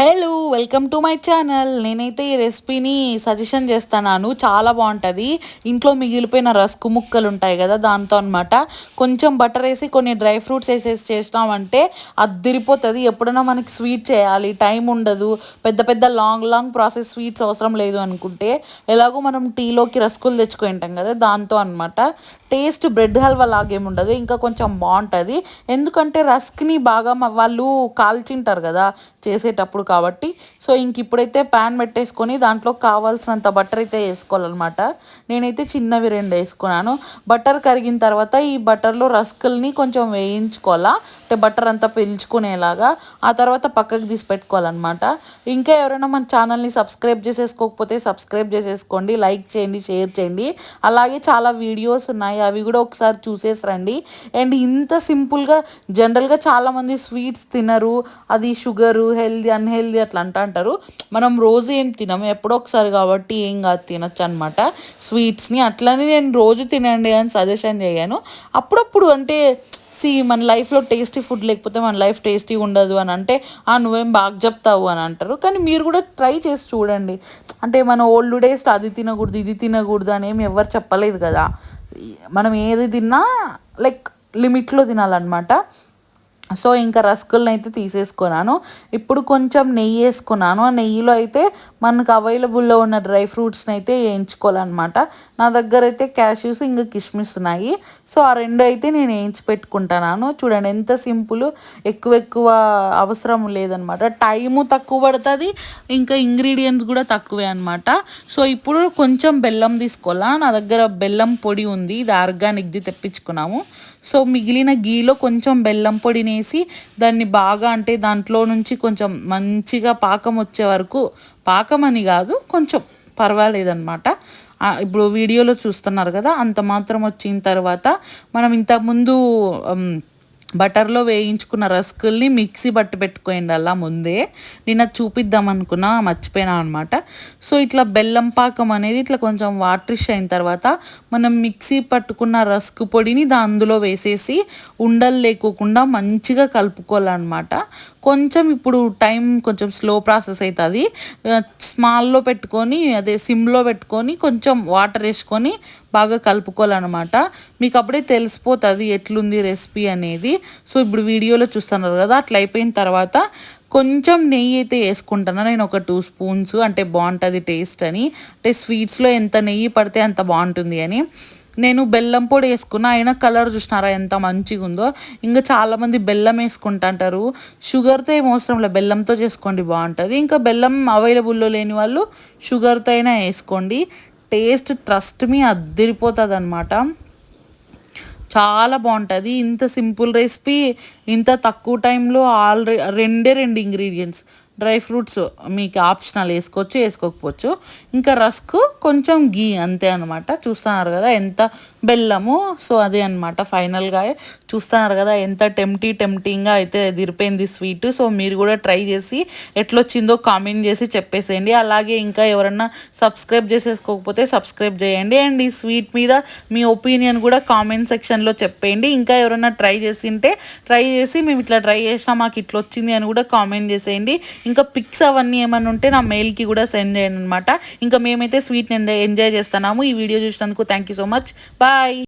Hello welcome to my channel. నేనైతే ఈ రెసిపీని సజెషన్ చేస్తున్నాను. చాలా బాగుంటుంది. ఇంట్లో మిగిలిపోయిన రస్కు ముక్కలు ఉంటాయి కదా దాంతో అనమాట కొంచెం బటర్ వేసి కొన్ని డ్రై ఫ్రూట్స్ వేసేసి చేసినామంటే అద్దిరిపోతుంది. ఎప్పుడైనా మనకి స్వీట్ చేయాలి టైం ఉండదు. పెద్ద పెద్ద లాంగ్ లాంగ్ ప్రాసెస్ స్వీట్స్ అవసరం లేదు అనుకుంటే ఎలాగో మనం టీలోకి రస్కులు తెచ్చుకుంటాం కదా దాంతో అనమాట టేస్ట్ బ్రెడ్ హల్వా లాగేముండదు ఇంకా కొంచెం బాగుంటుంది. ఎందుకంటే రస్క్ని బాగా వాళ్ళు కాల్చింటారు కదా చేసేటప్పుడు కాబట్టి సో ఇంక ఇప్పుడైతే ప్యాన్ పెట్టేసుకొని దాంట్లో కావాల్సినంత బటర్ అయితే వేసుకోవాలన్నమాట. నేనైతే చిన్నవి రెండు వేసుకున్నాను. బటర్ కరిగిన తర్వాత ఈ బటర్లో రస్కుల్ని కొంచెం వేయించుకోవాలా? అంటే బటర్ అంతా పీల్చుకునేలాగా. ఆ తర్వాత పక్కకు తీసి పెట్టుకోవాలన్నమాట. ఇంకా ఎవరైనా మన ఛానల్ని సబ్స్క్రైబ్ చేసేసుకోకపోతే సబ్స్క్రైబ్ చేసేసుకోండి. లైక్ చేయండి షేర్ చేయండి. అలాగే చాలా వీడియోస్ ఉన్నాయి. అవి కూడా ఒకసారి చూసేసి రండి. అండ్ ఇంత సింపుల్గా జనరల్గా చాలామంది స్వీట్స్ తినరు. అది షుగరు హెల్దీ అన్హెల్దీ అట్లా అంటా అంటారు. మనం రోజు ఏం తినము ఎప్పుడో ఒకసారి కాబట్టి ఏం కాదు తినొచ్చు అనమాట స్వీట్స్ని అట్లనే నేను రోజు తినండి అని సజెషన్ చేయను అప్పుడప్పుడు అంటే సి మన లైఫ్లో టేస్టీ ఫుడ్ లేకపోతే మన లైఫ్ టేస్టీ ఉండదు అని అంటే ఆ నువ్వేం బాగా చెప్తావు అని అంటారు. కానీ మీరు కూడా ట్రై చేసి చూడండి. అంటే మన ఓల్డ్ డేస్ అది తినకూడదు ఇది తినకూడదు అని ఏమి ఎవరు చెప్పలేదు కదా. మనం ఏది తిన్నా లైక్ లిమిట్లో తినాలన్నమాట. సో ఇంకా రస్కులను అయితే తీసేసుకున్నాను. ఇప్పుడు కొంచెం నెయ్యి వేసుకున్నాను. ఆ నెయ్యిలో అయితే మనకు అవైలబుల్లో ఉన్న డ్రై ఫ్రూట్స్ని అయితే వేయించుకోవాలన్నమాట. నా దగ్గర అయితే క్యాష్యూస్ ఇంకా కిస్మిస్ ఉన్నాయి. సో ఆ రెండు అయితే నేను వేయించి పెట్టుకుంటున్నాను. చూడండి ఎంత సింపుల్ ఎక్కువ ఎక్కువ అవసరం లేదనమాట టైము తక్కువ పడుతుంది ఇంకా ఇంగ్రీడియంట్స్ కూడా తక్కువే అనమాట సో ఇప్పుడు కొంచెం బెల్లం తీసుకోవాలా? నా దగ్గర బెల్లం పొడి ఉంది. ఇది ఆర్గానిక్ది తెప్పించుకున్నాము. సో మిగిలిన గీలో కొంచెం బెల్లం పొడిని అనేసి దాన్ని బాగా అంటే దాంట్లో నుంచి కొంచెం మంచిగా పాకం వచ్చే వరకు పాకం అని కాదు కొంచెం పర్వాలేదన్నమాట. ఇప్పుడు వీడియోలో చూస్తున్నారు కదా అంత మాత్రం వచ్చిన తర్వాత మనం ఇంతకుముందు బటర్లో వేయించుకున్న రస్కుల్ని మిక్సీ పట్టి పెట్టుకోండి అలా ముందే నేను అది చూపిద్దాం అనుకున్నా మర్చిపోయినా అనమాట సో ఇట్లా బెల్లం పాకం అనేది ఇట్లా కొంచెం వాటరిష్ అయిన తర్వాత మనం మిక్సీ పట్టుకున్న రస్క్ పొడిని దా అందులో వేసేసి ఉండలు లేకోకుండా మంచిగా కలుపుకోవాలన్నమాట. కొంచెం ఇప్పుడు టైం కొంచెం స్లో ప్రాసెస్ అవుతుంది స్మాల్లో పెట్టుకొని అదే సిమ్లో పెట్టుకొని కొంచెం వాటర్ వేసుకొని బాగా కలుపుకోవాలన్నమాట. మీకు అప్పుడే తెలిసిపోతుంది ఎట్లుంది రెసిపీ అనేది. సో ఇప్పుడు వీడియోలో చూస్తున్నారు కదా అట్లా అయిపోయిన తర్వాత కొంచెం నెయ్యి అయితే వేసుకుంటాను. నేను ఒక టూ స్పూన్స్ అంటే బాగుంటుంది టేస్ట్ అని. అంటే స్వీట్స్లో ఎంత నెయ్యి పడితే అంత బాగుంటుంది అని. నేను బెల్లం పొడి వేసుకున్నా అయినా కలర్ చూసినారా ఎంత మంచిగా ఉందో ఇంకా చాలామంది బెల్లం వేసుకుంటుంటారు. షుగర్తో ఏం అవసరం లేదు బెల్లంతో చేసుకోండి బాగుంటుంది. ఇంకా బెల్లం అవైలబుల్లో లేని వాళ్ళు షుగర్తో అయినా వేసుకోండి. టేస్ట్ ట్రస్ట్ మీ అద్దరిపోతుంది అనమాట చాలా బాగుంటుంది. ఇంత సింపుల్ రెసిపీ ఇంత తక్కువ టైంలో ఆల్రెడీ రెండే రెండు ఇంగ్రీడియంట్స్. డ్రై ఫ్రూట్స్ మీకు ఆప్షనల్ వేసుకోవచ్చు వేసుకోకపోవచ్చు. ఇంకా రస్క్ కొంచెం గీ అంతే అనమాట చూస్తున్నారు కదా ఎంత బెల్లము. సో అదే అనమాట ఫైనల్గా చూస్తున్నారు కదా ఎంత టెంప్టీ టెంప్టింగ్గా అయితే దిరిపోయింది స్వీట్. సో మీరు కూడా ట్రై చేసి ఎట్లొచ్చిందో కామెంట్ చేసి చెప్పేసేయండి. అలాగే ఇంకా ఎవరన్నా సబ్స్క్రైబ్ చేసేసుకోకపోతే సబ్స్క్రైబ్ చేయండి. అండ్ ఈ స్వీట్ మీద మీ ఒపీనియన్ కూడా కామెంట్ సెక్షన్లో చెప్పేయండి. ఇంకా ఎవరైనా ట్రై చేసింటే ట్రై చేసి మేము ఇట్లా ట్రై చేసినా మాకు ఇట్లా వచ్చింది అని కూడా కామెంట్ చేసేయండి. ఇంకా పిక్స్ అవన్నీ ఏమైనా ఉంటే నా మెయిల్కి కూడా సెండ్ చేయండి అనమాట ఇంకా మేమైతే స్వీట్ ఎంజాయ్ చేస్తున్నాము. ఈ వీడియో చూసినందుకు థ్యాంక్ సో మచ్ బాయ్